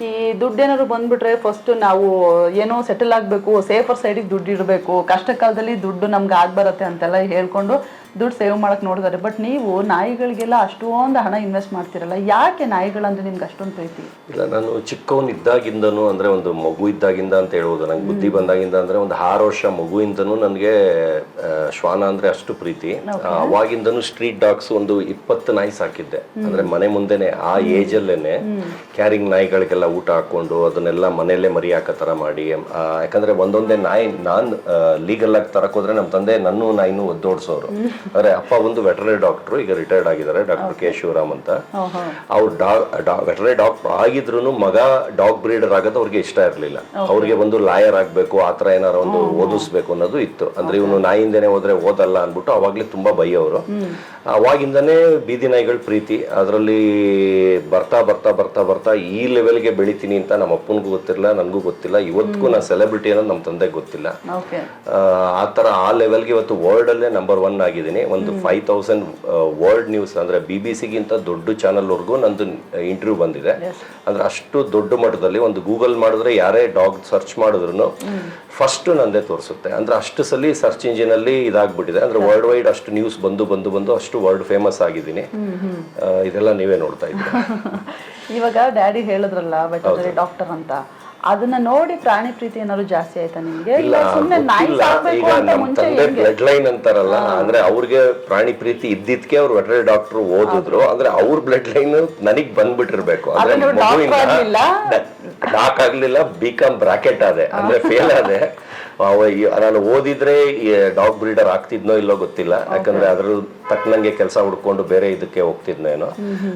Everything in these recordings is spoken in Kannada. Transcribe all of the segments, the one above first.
ಈ ದುಡ್ಡೇನಾದ್ರು ಬಂದ್ಬಿಟ್ರೆ ಫಸ್ಟ್ ನಾವು ಏನೋ ಸೆಟಲ್ ಆಗಬೇಕು ಸೇಫರ್ ಸೈಡಿಗೆ ದುಡ್ಡು ಇಡಬೇಕು ಕಷ್ಟ ಕಾಲದಲ್ಲಿ ದುಡ್ಡು ನಮ್ಗೆ ಆಗ್ಬರತ್ತೆ ಅಂತೆಲ್ಲ ಹೇಳ್ಕೊಂಡು ದುಡ್ಡು ಸೇವ್ ಮಾಡಕ್ ನೋಡ್ತಾರೆ. ಬಟ್ ನೀವು ನಾಯಿಗಳಿಗೆಲ್ಲ ಅಷ್ಟೊಂದು ಹಣ ಇನ್ವೆಸ್ಟ್ ಮಾಡ್ತಿರಲ್ಲ ಯಾಕೆ ನಾಯಿಗಳಂದ್ರೆ ನಿಮ್ಗೆ ಅಷ್ಟೊಂದು ಪ್ರೀತಿ? ಇಲ್ಲ ನಾನು ಚಿಕ್ಕವನಿದ್ದಾಗಿಂದನೂ ಅಂದ್ರೆ ಒಂದು ಮಗು ಇದ್ದಾಗಿಂದ ಅಂತ ಹೇಳ್ಬೋದು. ನಂಗೆ ಬುದ್ಧಿ ಬಂದಾಗಿಂದ ಅಂದ್ರೆ ಒಂದು ಆರು ವರ್ಷ ಮಗುವಿಂದನೂ ನನಗೆ ಶ್ವಾನ ಅಂದ್ರೆ ಅಷ್ಟು ಪ್ರೀತಿ. ಅವಾಗಿಂದನು ಸ್ಟ್ರೀಟ್ ಡಾಗ್ಸ್ ಒಂದು ಇಪ್ಪತ್ತು ನಾಯಿ ಸಾಕಿದ್ದೆ. ಅಂದ್ರೆ ಮನೆ ಮುಂದೆನೆ ಆ ಏಜ್ ಅಲ್ಲೇನೆ ಕ್ಯಾರಿಂಗ್ ನಾಯಿಗಳಿಗೆಲ್ಲ ಊಟ ಹಾಕೊಂಡು ಅದನ್ನೆಲ್ಲ ಮನೆಯಲ್ಲೇ ಮರಿ ಹಾಕೋ ಮಾಡಿ ಯಾಕಂದ್ರೆ ಒಂದೊಂದೇ ನಾಯಿ ನಾನ್ ಲೀಗಲ್ ಆಗಿ ತರಕ್ ಹೋದ್ರೆ ನಮ್ಮ ತಂದೆ ನನ್ನೂ ನಾಯಿನೂ ಒದ್ದೋಡ್ಸೋರು. ಅಂದ್ರೆ ಅಪ್ಪ ಒಂದು ವೆಟರ್ನರಿ ಡಾಕ್ಟ್ರು ಈಗ ರಿಟೈರ್ಡ್ ಆಗಿದ್ದಾರೆ ಡಾಕ್ಟರ್ ಕೆ ಶಿವರಾಮ್ ಅಂತ. ಅವ್ರು ಡಾಗ್ ವೆಟರ್ನರಿ ಡಾಕ್ಟರ್ ಆಗಿದ್ರು ಮಗ ಡಾಗ್ ಬ್ರೀಡರ್ ಆಗೋದು ಅವ್ರಿಗೆ ಇಷ್ಟ ಇರಲಿಲ್ಲ. ಅವ್ರಿಗೆ ಒಂದು ಲಾಯರ್ ಆಗಬೇಕು ಆ ಥರ ಏನಾರ ಒಂದು ಓದಿಸ್ಬೇಕು ಅನ್ನೋದು ಇತ್ತು. ಅಂದ್ರೆ ಇವನು ನಾಯಿಂದನೇ ಹೋದ್ರೆ ಓದಲ್ಲ ಅಂದ್ಬಿಟ್ಟು ಅವಾಗ್ಲೇ ತುಂಬಾ ಬೈಯೋರು. ಅವಾಗಿಂದನೇ ಬೀದಿ ನಾಯಿಗಳ ಪ್ರೀತಿ. ಅದರಲ್ಲಿ ಬರ್ತಾ ಬರ್ತಾ ಬರ್ತಾ ಬರ್ತಾ ಈ ಲೆವೆಲ್ಗೆ ಬೆಳಿತೀನಿ ಅಂತ ನಮ್ಮ ಅಪ್ಪನಿಗೂ ಗೊತ್ತಿಲ್ಲ ನನಗೂ ಗೊತ್ತಿಲ್ಲ. ಇವತ್ತಿಗೂ ನಾನು ಸೆಲೆಬ್ರಿಟಿ ಅನ್ನೋದು ನಮ್ಮ ತಂದೆಗೆ ಗೊತ್ತಿಲ್ಲ. ಆ, ಆ ಥರ ಆ ಲೆವೆಲ್ಗೆ ಇವತ್ತು ವರ್ಲ್ಡ್ ಅಲ್ಲೇ ನಂಬರ್ ಒನ್ ಆಗಿದ್ದೀನಿ. ಒಂದು ಫೈವ್ ತೌಸಂಡ್ ವರ್ಲ್ಡ್ ನ್ಯೂಸ್ ಅಂದರೆ ಬಿ ಬಿ ಸಿಗಿಂತ ದೊಡ್ಡ ಚಾನಲ್ವರೆಗೂ ನಂದು ಇಂಟರ್ವ್ಯೂ ಬಂದಿದೆ. ಅಂದರೆ ಅಷ್ಟು ದೊಡ್ಡ ಮಟ್ಟದಲ್ಲಿ ಒಂದು ಗೂಗಲ್ ಮಾಡಿದ್ರೆ ಯಾರೇ ಡಾಗ್ ಸರ್ಚ್ ಮಾಡಿದ್ರು ಫಸ್ಟ್ ನಂದೇ ತೋರಿಸುತ್ತೆ. ಅಂದ್ರೆ ಅಷ್ಟು ಸಲ ಸರ್ಚ್ ಇಂಜಿನಲ್ಲಿ ಇದಾಗ್ಬಿಟ್ಟಿದೆ. ಅಂದರೆ ವರ್ಲ್ಡ್ ವೈಡ್ ಅಷ್ಟು ನ್ಯೂಸ್ ಬಂದು ಬಂದು ಬಂದು ಅಷ್ಟು ವರ್ಲ್ಡ್ ಫೇಮಸ್ ಆಗಿದ್ದೀನಿ. ಇದೆಲ್ಲ ನೀವೇ ನೋಡ್ತಾ ಇದ್ದೀರಾ. ಇವಾಗ ಡ್ಯಾಡಿ ಹೇಳಿದ್ರಲ್ಲ ಬಟ್ ಡಾಕ್ಟರ್ ಅಂತ. ಅದನ್ನ ನೋಡಿ ಪ್ರಾಣಿ ಪ್ರೀತಿ ಏನಾದ್ರು ಜಾಸ್ತಿ ಆಯ್ತಾ ನಿಮ್ಗೆ? ಇಲ್ಲ ಇಲ್ಲ ಸುಮ್ನೆ ನಾಯಿ ಸಾಕ್ಬೇಕು ಅಂತ ನಮ್ ಮುಂಚೆ ಬ್ಲಡ್ ಲೈನ್ ಅಂತಾರಲ್ಲ ಅಂದ್ರೆ ಅವ್ರಿಗೆ ಪ್ರಾಣಿ ಪ್ರೀತಿ ಇದ್ದಿದ್ಕೆ ಅವ್ರು ವೆಟರಿ ಡಾಕ್ಟರ್ ಓದಿದ್ರು. ಅಂದ್ರೆ ಅವ್ರ ಬ್ಲಡ್ ಲೈನ್ ನನಗ್ ಬಂದ್ಬಿಟ್ಟಿರ್ಬೇಕು. ಅಂದ್ರೆ? ಡಾಕ್ ಆಗ್ಲಿಲ್ಲ? ಬಿ ಕಾಮ್ ಬ್ರಾಕೆಟ್ ಆದೆ. ಅಂದ್ರೆ ಫೇಲ್ ಆದೆ. ನಾನು ಓದಿದ್ರೆ ಡಾಗ್ ಬ್ರೀಡರ್ ಆಗ್ತಿದ್ನೋ ಇಲ್ಲೋ ಗೊತ್ತಿಲ್ಲ. ಯಾಕಂದ್ರೆ ಅದ್ರ ತಕ್ಕನಂಗೆ ಕೆಲಸ ಹುಡ್ಕೊಂಡು ಬೇರೆ ಇದಕ್ಕೆ ಹೋಗ್ತಿದ್ನೇನೋ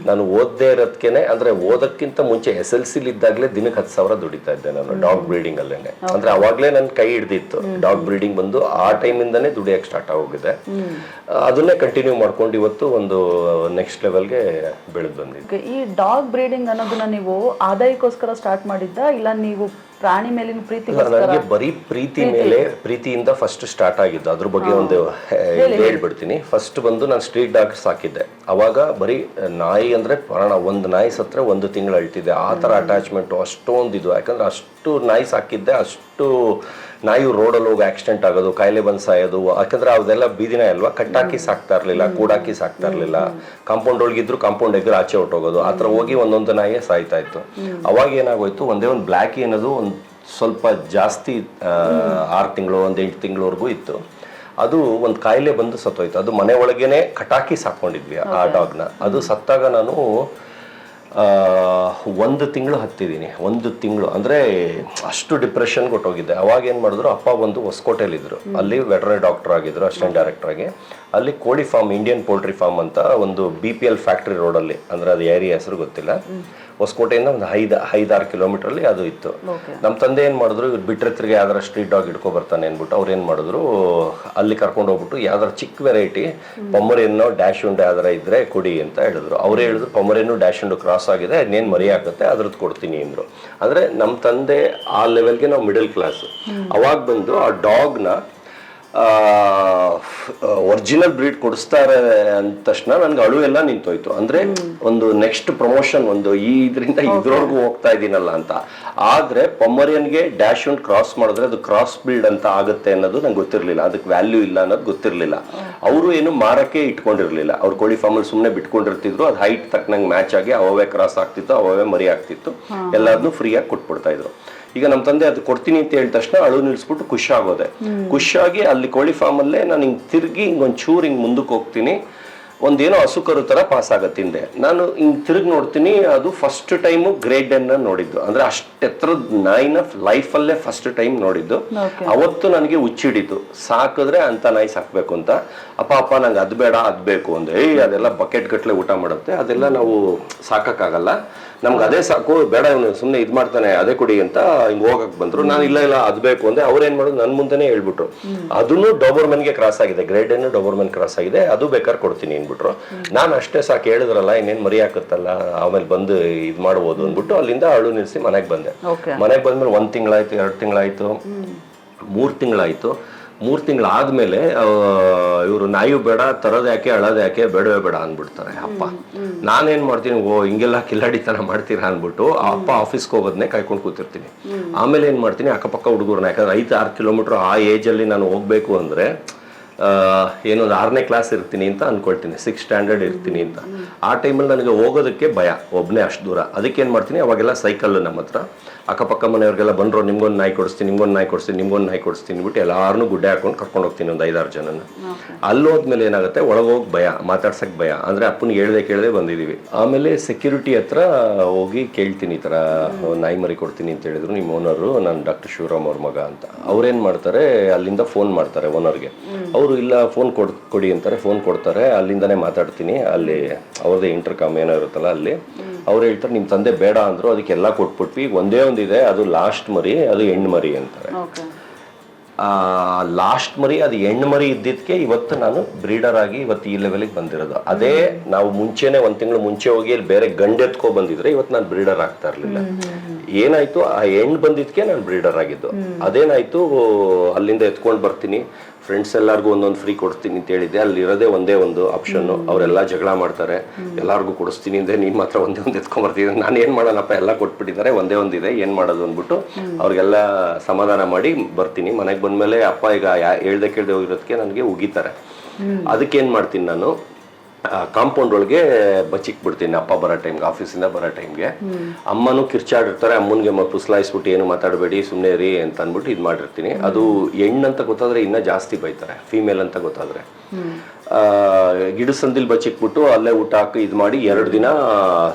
ನಾನು ಓದದೇ ಇರೋದ್ಕೆನೆ ಅಂದ್ರೆ ಓದಕ್ಕಿಂತ ಮುಂಚೆ ಎಸ್ ಎಲ್ ಸಿಲಿ ಇದ್ದಾಗಲೇ ದಿನಕ್ಕೆ ಹತ್ತು ಸಾವಿರ ದುಡಿತಾ ಇದ್ದೆ ನಾನು ಡಾಗ್ ಬ್ರೀಡಿಂಗ್ ಅಲ್ಲೇನೆ ಅಂದ್ರೆ ಅವಾಗಲೇ ನನ್ನ ಕೈ ಹಿಡ್ದಿತ್ತು. ಡಾಗ್ ಬ್ರೀಡಿಂಗ್ ಬಂದು ಆ ಟೈಮಿಂದನೇ ದುಡಿಯಕ್ಕೆ ಸ್ಟಾರ್ಟ್ ಆಗೋಗಿದೆ. ಅದನ್ನೇ ಕಂಟಿನ್ಯೂ ಮಾಡ್ಕೊಂಡು ಇವತ್ತು ಒಂದು ನೆಕ್ಸ್ಟ್ ಲೆವೆಲ್ಗೆ ಬೆಳೆದು ಬಂದಿದ್ದೆ. ಈ ಡಾಗ್ ಬ್ರೀಡಿಂಗ್ ಅನ್ನೋದನ್ನ ನೀವು ಆದಾಯಕ್ಕೋಸ್ಕರ ಸ್ಟಾರ್ಟ್ ಮಾಡಿದ್ದ ಇಲ್ಲ ನೀವು ಪ್ರಾಣಿ ಮೇಲಿನ ಪ್ರೀತಿ ನನಗೆ ಬರೀ ಪ್ರೀತಿ ಮೇಲೆ ಪ್ರೀತಿಯಿಂದ ಫಸ್ಟ್ ಸ್ಟಾರ್ಟ್ ಆಗಿದ್ದು. ಅದ್ರ ಬಗ್ಗೆ ಒಂದು ಹೇಳ್ಬಿಡ್ತೀನಿ. ಫಸ್ಟ್ ಬಂದು ನಾನು ಸ್ಟ್ರೀಟ್ ಡಾಗ್ ಸಾಕಿದ್ದೆ ಅವಾಗ ಬರೀ ನಾಯಿ ಅಂದ್ರೆ ಪ್ರಾಣ ಒಂದು ನಾಯಿ ಸತ್ರ ಒಂದು ತಿಂಗಳು ಅಳ್ತಿದ್ದೆ ಆ ಥರ ಅಟ್ಯಾಚ್ಮೆಂಟು ಅಷ್ಟೊಂದು ಇದು ಯಾಕಂದ್ರೆ ಅಷ್ಟು ನಾಯಿ ಸಾಕಿದ್ದೆ ಅಷ್ಟು ನಾಯಿ ರೋಡಲ್ಲಿ ಹೋಗಿ ಆಕ್ಸಿಡೆಂಟ್ ಆಗೋದು ಕಾಯಿಲೆ ಬಂದು ಸಾಯೋದು ಯಾಕಂದ್ರೆ ಅದೆಲ್ಲ ಬೀದಿನ ಅಲ್ವಾ? ಕಟ್ಟಾಕಿ ಸಾಕ್ತಾ ಇರಲಿಲ್ಲ ಕೂಡಾಕಿ ಸಾಕ್ತಾ ಇರಲಿಲ್ಲ. ಕಾಂಪೌಂಡ್ ಒಳಗಿದ್ರು ಕಾಂಪೌಂಡ್ ಎಗ್ರು ಆಚೆ ಹೊಟ್ಟೋಗೋದು ಆ ಥರ ಹೋಗಿ ಒಂದೊಂದು ನಾಯಿಯೇ ಸಾಯ್ತಾ ಇತ್ತು. ಅವಾಗ ಏನಾಗೋಯ್ತು ಒಂದೇ ಒಂದು ಬ್ಲ್ಯಾಕಿ ಅನ್ನೋದು ಒಂದು ಸ್ವಲ್ಪ ಜಾಸ್ತಿ ಆರು ತಿಂಗಳು ಒಂದು ಎಂಟು ತಿಂಗಳವರೆಗೂ ಇತ್ತು. ಅದು ಒಂದು ಕಾಯಿಲೆ ಬಂದು ಸತ್ತೋಯ್ತು. ಅದು ಮನೆ ಒಳಗೇನೆ ಕಟಾಕಿ ಸಾಕೊಂಡಿದ್ವಿ ಆ ಡಾಗ್ನ. ಅದು ಸತ್ತಾಗ ನಾನು ಒಂದು ತಿಂಗಳು ಹತ್ತಿದ್ದೀನಿ ಒಂದು ತಿಂಗಳು. ಅಂದರೆ ಅಷ್ಟು ಡಿಪ್ರೆಷನ್ ಕೊಟ್ಟೋಗಿದ್ದೆ ಅವಾಗ ಏನು ಮಾಡಿದ್ರು ಅಪ್ಪ ಬಂದು ಹೊಸಕೋಟೆಯಲ್ಲಿದ್ದರು ಅಲ್ಲಿ ವೆಟರ್ನರಿ ಡಾಕ್ಟರ್ ಆಗಿದ್ರು ಅಸಿಸ್ಟೆಂಟ್ ಡೈರೆಕ್ಟ್ರಾಗಿ ಆಗಿ. ಅಲ್ಲಿ ಕೋಳಿ ಫಾರ್ಮ್ ಇಂಡಿಯನ್ ಪೋಲ್ಟ್ರಿ ಫಾರ್ಮ್ ಅಂತ ಒಂದು ಬಿ ಪಿ ಎಲ್ ಫ್ಯಾಕ್ಟ್ರಿ ರೋಡಲ್ಲಿ ಅಂದರೆ ಅದು ಏರಿಯಾ ಹೆಸರು ಗೊತ್ತಿಲ್ಲ. ಹೊಸಕೋಟೆಯಿಂದ ಒಂದು ಐದು ಐದಾರು ಕಿಲೋಮೀಟ್ರಲ್ಲಿ ಅದು ಇತ್ತು. ನಮ್ಮ ತಂದೆ ಏನು ಮಾಡಿದ್ರು ಇವ್ರು ಬಿಟ್ಟರೆ ತಿರ್ಗಿ ಯಾವ್ದಾರ ಸ್ಟ್ರೀಟ್ ಡಾಗ್ ಇಟ್ಕೊ ಬರ್ತಾನೆ ಅಂದ್ಬಿಟ್ಟು ಅವ್ರು ಏನು ಮಾಡಿದ್ರು ಅಲ್ಲಿ ಕರ್ಕೊಂಡು ಹೋಗ್ಬಿಟ್ಟು ಯಾವ್ದಾರ ಚಿಕ್ಕ ವೆರೈಟಿ ಪೊಮ್ಮರೇನೋ ಡ್ಯಾಶ್ ಉಂಡೆ ಯಾವ್ದಾರ ಇದ್ರೆ ಕೊಡಿ ಅಂತ ಹೇಳಿದ್ರು. ಅವರೇ ಹೇಳಿದ್ರು ಪೊಮರೇನು ಡ್ಯಾಶ್ ಉಂಡು ಕ್ರಾಸ್ ಆಗಿದೆ ಇನ್ನೇನು ಮರಿ ಆಗುತ್ತೆ ಅದ್ರದ್ದು ಕೊಡ್ತೀನಿ ಅಂದ್ರು. ಅಂದ್ರೆ ನಮ್ಮ ತಂದೆ ಆ ಲೆವೆಲ್ಗೆ ನಾವು ಮಿಡಲ್ ಕ್ಲಾಸ್ ಅವಾಗ ಬಂದು ಆ ಡಾಗ್ನ ಒರಿಜಿನಲ್ ಬ್ರೀಡ್ ಕೊಡಿಸ್ತಾರೆ ಅಂದ ತಕ್ಷಣ ನನ್ಗೆ ಅಳು ಎಲ್ಲ ನಿಂತೋಯ್ತು. ಅಂದ್ರೆ ಒಂದು ನೆಕ್ಸ್ಟ್ ಪ್ರಮೋಷನ್ ಒಂದು ಈ ಇದರಿಂದ ಇದ್ರವರೆಗೂ ಹೋಗ್ತಾ ಇದ್ದೀನಲ್ಲ ಅಂತ. ಆದ್ರೆ ಪೊಮರಿಯನ್ಗೆ ಡ್ಯಾಶ್ ಒಂದು ಕ್ರಾಸ್ ಮಾಡಿದ್ರೆ ಅದು ಕ್ರಾಸ್ ಬಿಲ್ಡ್ ಅಂತ ಆಗುತ್ತೆ ಅನ್ನೋದು ನಂಗೆ ಗೊತ್ತಿರಲಿಲ್ಲ. ಅದಕ್ಕೆ ವ್ಯಾಲ್ಯೂ ಇಲ್ಲ ಅನ್ನೋದು ಗೊತ್ತಿರಲಿಲ್ಲ. ಅವರು ಏನು ಮಾರಕ್ಕೆ ಇಟ್ಕೊಂಡಿರ್ಲಿಲ್ಲ. ಅವ್ರು ಕೋಳಿ ಫಾರ್ಮಲ್ಲಿ ಸುಮ್ಮನೆ ಬಿಟ್ಕೊಂಡಿರ್ತಿದ್ರು. ಅದು ಹೈಟ್ ತಕ್ಕನಂಗೆ ಮ್ಯಾಚ್ ಆಗಿ ಅವೇ ಕ್ರಾಸ್ ಆಗ್ತಿತ್ತು ಅವೇ ಮರಿ ಆಗ್ತಿತ್ತು. ಎಲ್ಲಾದನ್ನೂ ಫ್ರೀಯಾಗಿ ಕೊಟ್ಬಿಡ್ತಾ ಇದ್ರು. ಈಗ ನಮ್ಮ ತಂದೆ ಅದು ಕೊಡ್ತೀನಿ ಅಂತ ಹೇಳಿದ ತಕ್ಷಣ ಅಳು ನಿಲ್ಸ್ಬಿಟ್ಟು ಖುಷಿ ಆಗೋದೆ. ಖುಷಿಯಾಗಿ ಅಲ್ಲಿ ಕೋಳಿ ಫಾರ್ಮಲ್ಲೇ ನಾನು ಹಿಂಗೆ ತಿರುಗಿ ಒಂದು ಒಂಚೂರು ಹಿಂಗ್ ಮುಂದಕ್ಕೆ ಹೋಗ್ತೀನಿ. ಒಂದೇನೋ ಹಸು ಕರು ತರ ಪಾಸ್ ಆಗತ್ತೆ ಹಿಂದೆ. ನಾನು ಹಿಂಗ್ ತಿರುಗಿ ನೋಡ್ತೀನಿ ಅದು ಫಸ್ಟ್ ಟೈಮು ಗ್ರೇಟ್ ಅನ್ನ ನೋಡಿದ್ದು. ಅಂದ್ರೆ ಅಷ್ಟೆತ್ತರದ ನಾಯಿನ ಲೈಫಲ್ಲೇ ಫಸ್ಟ್ ಟೈಮ್ ನೋಡಿದ್ದು. ಅವತ್ತು ನನಗೆ ಹುಚ್ಚಿಡಿತು. ಸಾಕಿದ್ರೆ ಅಂತ ನಾಯಿ ಸಾಕ್ಬೇಕು ಅಂತ. ಅಪ್ಪ ಅಪ್ಪ ನಂಗೆ ಅದ್ ಬೇಡ ಅದ್ ಬೇಕು ಅಂದೆ. ಏಯ್ ಅದೆಲ್ಲ ಬಕೆಟ್ ಗಟ್ಲೆ ಊಟ ಮಾಡುತ್ತೆ. ಅದೆಲ್ಲ ನಾವು ಸಾಕಕ್ಕಾಗಲ್ಲ. ನಮ್ಗೆ ಅದೇ ಸಾಕು. ಬೇಡ ಇವನು ಸುಮ್ಮನೆ ಇದು ಮಾಡ್ತಾನೆ ಅದೇ ಕುಡಿ ಅಂತ ಹಿಂಗ್ ಹೋಗಕ್ ಬಂದ್ರು. ನಾನು ಇಲ್ಲ ಇಲ್ಲ ಅದ್ ಬೇಕು ಅಂದೆ. ಅವ್ರೇನು ಏನ್ ಮಾಡೋದು? ನನ್ ಮುಂದೆನೇ ಹೇಳ್ಬಿಟ್ರು. ಅದನ್ನು ಡೋಬರ್ಮನ್ಗೆ ಕ್ರಾಸ್ ಆಗಿದೆ. ಗ್ರೇಡ್ ಅನ್ನು ಡೋಬರ್ಮನ್ ಕ್ರಾಸ್ ಆಗಿದೆ. ಅದು ಬೇಕಾದ್ರೆ ಕೊಡ್ತೀನಿ ಅಂದ್ಬಿಟ್ರು ನಾನು ಅಷ್ಟೇ ಸಾಕು ಹೇಳಿದ್ರಲ್ಲ ಇನ್ನೇನ್ ಮರಿ ಹಾಕುತ್ತಲ್ಲ ಆಮೇಲೆ ಬಂದು ಇದು ಮಾಡ್ಬೋದು ಅಂದ್ಬಿಟ್ಟು ಅಲ್ಲಿಂದ ಅಳು ನಿಲ್ಲಿಸಿ ಮನೆಗೆ ಬಂದೆ. ಮನೆಗೆ ಬಂದ್ಮೇಲೆ ಒಂದು ತಿಂಗಳಾಯ್ತು ಎರಡು ತಿಂಗಳಾಯ್ತು ಮೂರು ತಿಂಗಳಾಯ್ತು. ಮೂರು ತಿಂಗಳಾದ್ಮೇಲೆ ಇವರು ನಾಯಿ ಬೇಡ ತರೋದು ಯಾಕೆ ಅಳೋದು ಯಾಕೆ ಬೇಡವೇ ಬೇಡ ಅಂದ್ಬಿಡ್ತಾರೆ ಅಪ್ಪ. ನಾನೇನು ಮಾಡ್ತೀನಿ ಓ ಹಿಂಗೆಲ್ಲ ಕಿಲ್ಲಾಡಿತನ ಮಾಡ್ತೀರಾ ಅಂದ್ಬಿಟ್ಟು ಆ ಅಪ್ಪ ಆಫೀಸ್ಗೆ ಹೋಗೋದನ್ನೇ ಕಾಯ್ಕೊಂಡು ಕೂತಿರ್ತೀನಿ. ಆಮೇಲೆ ಏನು ಮಾಡ್ತೀನಿ ಅಕ್ಕಪಕ್ಕ ಹುಡುಗರನ್ನ ಯಾಕಂದ್ರೆ ಐದು ಆರು ಕಿಲೋಮೀಟರ್ ಆ ಏಜಲ್ಲಿ ನಾನು ಹೋಗಬೇಕು ಅಂದ್ರೆ ಆ, ಏನೊಂದು ಆರನೇ ಕ್ಲಾಸ್ ಇರ್ತೀನಿ ಅಂತ ಅನ್ಕೊಳ್ತೀನಿ. ಸಿಕ್ಸ್ ಸ್ಟ್ಯಾಂಡರ್ಡ್ ಇರ್ತೀನಿ ಅಂತ. ಆ ಟೈಮಲ್ಲಿ ನನಗೆ ಹೋಗೋದಕ್ಕೆ ಭಯ. ಒಬ್ಬನೇ ಅಷ್ಟು ದೂರ. ಅದಕ್ಕೆ ಏನು ಮಾಡ್ತೀನಿ? ಅವಾಗೆಲ್ಲ ಸೈಕಲ್ ನಮ್ಮ ಹತ್ರ. ಅಕ್ಕಪಕ್ಕ ಮನೆಯವ್ರಿಗೆಲ್ಲ ಬಂದ್ರು ನಿಮ್ಗೊಂದು ನಾಯಿ ಕೊಡಿಸ್ತೀನಿ ನಿಮ್ಗೊಂದು ನಾಯಿ ಕೊಡಿಸ್ತೀನಿ ನಿಮ್ಗೊಂದು ನಾಯಿ ಕೊಡಿಸ್ತೀನಿ ಬಿಟ್ಟು ಎಲ್ಲಾರನ್ನೂ ಗುಡ್ಡೆ ಹಾಕೊಂಡು ಕರ್ಕೊಂಡು ಹೋಗ್ತೀನಿ ಒಂದು ಐದಾರು ಜನನ. ಅಲ್ಲಿ ಹೋದ್ಮೇಲೆ ಏನಾಗುತ್ತೆ ಒಳಗೋಗಿ ಭಯ ಮಾತಾಡ್ಸಕ್ ಭಯ. ಅಂದ್ರೆ ಅಪ್ಪನಿಗೆ ಹೇಳ್ದೆ ಕೇಳದೆ ಬಂದಿದೀವಿ. ಆಮೇಲೆ ಸೆಕ್ಯೂರಿಟಿ ಹತ್ರ ಹೋಗಿ ಕೇಳ್ತೀನಿ ಈ ತರ ನಾಯಿ ಮರಿ ಕೊಡ್ತೀನಿ ಅಂತ ಹೇಳಿದ್ರು ನಿಮ್ಮ ಓನರು ನಾನು ಡಾಕ್ಟರ್ ಶಿವರಾಮ್ ಅವ್ರ ಮಗ ಅಂತ. ಅವ್ರೇನು ಮಾಡ್ತಾರೆ ಅಲ್ಲಿಂದ ಫೋನ್ ಮಾಡ್ತಾರೆ ಓನರ್ಗೆ ಅವರು ಇಲ್ಲ ಫೋನ್ ಕೊಡ್ ಕೊಡಿ ಅಂತಾರೆ ಫೋನ್ ಕೊಡ್ತಾರೆ ಅಲ್ಲಿಂದನೇ ಮಾತಾಡ್ತೀನಿ ಅಲ್ಲಿ ಅವ್ರದ್ದೇ ಇಂಟರ್ಕಾಮ್ ಏನೋ ಇರುತ್ತಲ್ಲ ಅಲ್ಲಿ. ಅವ್ರು ಹೇಳ್ತಾರೆ ನಿಮ್ಮ ತಂದೆ ಬೇಡ ಅಂದ್ರು ಅದಕ್ಕೆಲ್ಲ ಕೊಟ್ಬಿಟ್ವಿ. ಒಂದೇ ಒಂದಿದೆ, ಅದು ಲಾಸ್ಟ್ ಮರಿ, ಅದು ಹೆಣ್ಣು ಮರಿ ಅಂತಾರೆ. ಲಾಸ್ಟ್ ಮರಿ ಅದು ಹೆಣ್ಣು ಮರಿ ಇದ್ದಿದ್ದಕ್ಕೆ ಇವತ್ತು ನಾನು ಬ್ರೀಡರ್ ಆಗಿ ಇವತ್ತು ಈ ಲೆವೆಲ್ಗೆ ಬಂದಿರೋದು. ಅದೇ ನಾವು ಮುಂಚೆನೆ ಒಂದು ತಿಂಗಳು ಮುಂಚೆ ಹೋಗಿ ಅಲ್ಲಿ ಬೇರೆ ಗಂಡೆತ್ಕೊ ಬಂದಿದ್ರೆ ಇವತ್ತು ನಾನು ಬ್ರೀಡರ್ ಆಗ್ತಾ ಇರಲಿಲ್ಲ. ಏನಾಯ್ತು ಆ ಹೆಣ್ಣು ಬಂದಿದ್ದಕ್ಕೆ ನಾನು ಬ್ರೀಡರ್ ಆಗಿದ್ದು. ಅದೇನಾಯ್ತು ಅಲ್ಲಿಂದ ಎತ್ಕೊಂಡು ಬರ್ತೀನಿ. ಫ್ರೆಂಡ್ಸ್ ಎಲ್ಲರಿಗೂ ಒಂದೊಂದು ಫ್ರೀ ಕೊಡ್ತೀನಿ ಅಂತ ಹೇಳಿದ್ದೆ. ಅಲ್ಲಿ ಇರೋದೇ ಒಂದೇ ಒಂದು ಆಪ್ಷನ್ ಅವರೆಲ್ಲ ಜಗಳ ಮಾಡ್ತಾರೆ. ಎಲ್ಲರಿಗೂ ಕೊಡಿಸ್ತೀನಿ ಅಂದರೆ ನೀನು ಮಾತ್ರ ಒಂದೇ ಒಂದು ಎತ್ಕೊಂಡ್ ಬರ್ತೀನಿ ನಾನು ಏನು ಮಾಡೋಣಪ್ಪ ಎಲ್ಲ ಕೊಟ್ಬಿಟ್ಟಿದ್ದಾರೆ ಒಂದೇ ಒಂದಿದೆ ಏನು ಮಾಡೋದು ಅಂದ್ಬಿಟ್ಟು ಅವ್ರಿಗೆಲ್ಲ ಸಮಾಧಾನ ಮಾಡಿ ಬರ್ತೀನಿ. ಮನೆಗೆ ಬಂದ್ಮೇಲೆ ಅಪ್ಪ ಈಗ ಯಾ- ಹೇಳ್ದೆ ಕೇಳ್ದೆ ಹೋಗಿರೋದಕ್ಕೆ ನನಗೆ ಉಗಿತಾರೆ. ಅದಕ್ಕೆ ಏನ್ ಮಾಡ್ತೀನಿ ನಾನು ಕಾಂಪೌಂಡ್ ಒಳಗೆ ಬಚ್ಚಿಕ್ ಬಿಡ್ತೀನಿ ಅಪ್ಪ ಬರೋ ಟೈಮ್ಗೆ ಆಫೀಸಿಂದ ಬರೋ ಟೈಮ್ಗೆ. ಅಮ್ಮನೂ ಕಿರ್ಚಾಡಿರ್ತಾರೆ ಅಮ್ಮನಿಗೆ ಪುಸ್ಲಾಯಿಸ್ಬಿಟ್ಟು ಏನು ಮಾತಾಡಬೇಡಿ ಸುಮ್ಮನೆ ರೀ ಅಂತ ಅಂದ್ಬಿಟ್ಟು ಇದು ಮಾಡಿರ್ತೀನಿ ಅದು ಅಂತ ಗೊತ್ತಾದ್ರೆ ಇನ್ನೂ ಜಾಸ್ತಿ ಬೈತಾರೆ ಫೀಮೇಲ್ ಅಂತ ಗೊತ್ತಾದ್ರೆ. ಗಿಡ ಸಂದಿಲ್ ಬಚ್ಚಿಕ್ಬಿಟ್ಟು ಅಲ್ಲೇ ಊಟ ಹಾಕಿ ಇದು ಮಾಡಿ ಎರಡು ದಿನ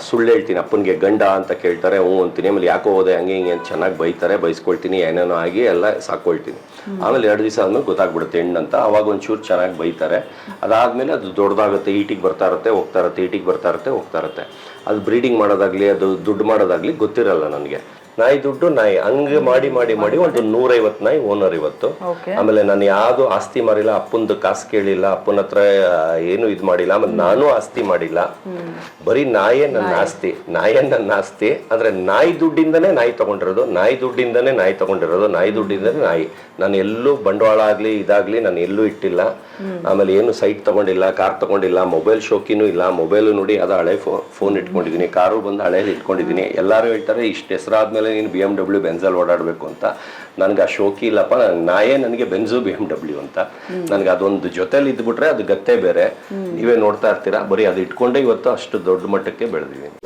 ಸುಳ್ಳು ಹೇಳ್ತೀನಿ. ಅಪ್ಪನಿಗೆ ಗಂಡ ಅಂತ ಕೇಳ್ತಾರೆ ಹ್ಞೂ ಅಂತೀನಿ. ಆಮೇಲೆ ಯಾಕೋ ಹೋದೆ ಹಂಗೆ ಹಿಂಗೆ ಅಂತ ಚೆನ್ನಾಗಿ ಬೈತಾರೆ ಬೈಸ್ಕೊಳ್ತೀನಿ ಏನೇನೋ ಆಗಿ ಎಲ್ಲ ಸಾಕೊಳ್ತೀನಿ ಆಮೇಲೆ ಎರಡು ದಿವಸ ಆದ್ಮೇಲೆ ಗೊತ್ತಾಗ್ಬಿಡುತ್ತೆ ಹೆಣ್ಣು ಅಂತ. ಅವಾಗ ಒಂಚೂರು ಚೆನ್ನಾಗಿ ಬೈತಾರೆ. ಅದಾದಮೇಲೆ ಅದು ದೊಡ್ಡದಾಗುತ್ತೆ ಈಟಿಗೆ ಬರ್ತಾ ಇರುತ್ತೆ ಹೋಗ್ತಾ ಇರುತ್ತೆ ಈಟಿಗೆ ಬರ್ತಾ ಇರುತ್ತೆ ಹೋಗ್ತಾ ಇರುತ್ತೆ. ಅದು ಬ್ರೀಡಿಂಗ್ ಮಾಡೋದಾಗಲಿ ಅದು ದುಡ್ಡು ಮಾಡೋದಾಗಲಿ ಗೊತ್ತಿರಲ್ಲ ನನಗೆ. ನಾಯಿ ದುಡ್ಡು ನಾಯಿ ಹಂಗೆ ಮಾಡಿ ಮಾಡಿ ಮಾಡಿ ಒಂದು ನೂರೈವತ್ತು ನಾಯಿ ಓನರ್ ಇವತ್ತು. ಆಮೇಲೆ ನಾನು ಯಾವುದು ಆಸ್ತಿ ಮಾರಿಲ್ಲ ಅಪ್ಪಂದು ಕಾಸು ಕೇಳಿಲ್ಲ ಅಪ್ಪನ ಹತ್ರ ಏನು ಇದು ಮಾಡಿಲ್ಲ ಆಮೇಲೆ ನಾನು ಆಸ್ತಿ ಮಾಡಿಲ್ಲ. ಬರೀ ನಾಯೇ ನನ್ನ ಆಸ್ತಿ ನಾಯೇ ನನ್ನ ಆಸ್ತಿ. ಅಂದ್ರೆ ನಾಯಿ ದುಡ್ಡಿಂದನೇ ನಾಯಿ ತಗೊಂಡಿರೋದು ನಾಯಿ ದುಡ್ಡಿಂದನೇ ನಾಯಿ ತಗೊಂಡಿರೋದು ನಾಯಿ ದುಡ್ಡಿಂದನೇ ನಾಯಿ. ನಾನು ಎಲ್ಲೂ ಬಂಡವಾಳ ಆಗ್ಲಿ ಇದಾಗ್ಲಿ ನಾನು ಎಲ್ಲೂ ಇಟ್ಟಿಲ್ಲ. ಆಮೇಲೆ ಏನು ಸೈಟ್ ತಗೊಂಡಿಲ್ಲ ಕಾರ್ ತಗೊಂಡಿಲ್ಲ ಮೊಬೈಲ್ ಶೋಕಿನೂ ಇಲ್ಲ ಮೊಬೈಲು ನೋಡಿ ಅದು ಹಳೆ ಫೋನ್ ಇಟ್ಕೊಂಡಿದ್ದೀನಿ ಕಾರು ಬಂದು ಹಳೆಯಲ್ಲಿ ಇಟ್ಕೊಂಡಿದ್ದೀನಿ ಎಲ್ಲರೂ ಹೇಳ್ತಾರೆ ಇಷ್ಟು ಹೆಸರಾದ್ಮೇಲೆ ನೀನು ಬಿ ಎಂ ಡಬ್ಲ್ಯೂ ಬೆನ್ಸಲ್ಲಿ ಓಡಾಡಬೇಕು ಅಂತ. ನನಗೆ ಆ ಶೋಕಿ ಇಲ್ಲಪ್ಪ ನನಗೆ ನಾಯೇ ನನಗೆ ಬೆನ್ಸು ಬಿ ಎಂ ಡಬ್ಲ್ಯೂ ಅಂತ. ನನಗೆ ಅದೊಂದು ಜೊತೆಲಿ ಇದ್ಬಿಟ್ರೆ ಅದು ಗತ್ತೆ ಬೇರೆ. ನೀವೇ ನೋಡ್ತಾ ಇರ್ತೀರಾ? ಬರೀ ಅದು ಇಟ್ಕೊಂಡೇ ಇವತ್ತು ಅಷ್ಟು ದೊಡ್ಡ ಮಟ್ಟಕ್ಕೆ ಬೆಳೆದಿದ್ದೀನಿ.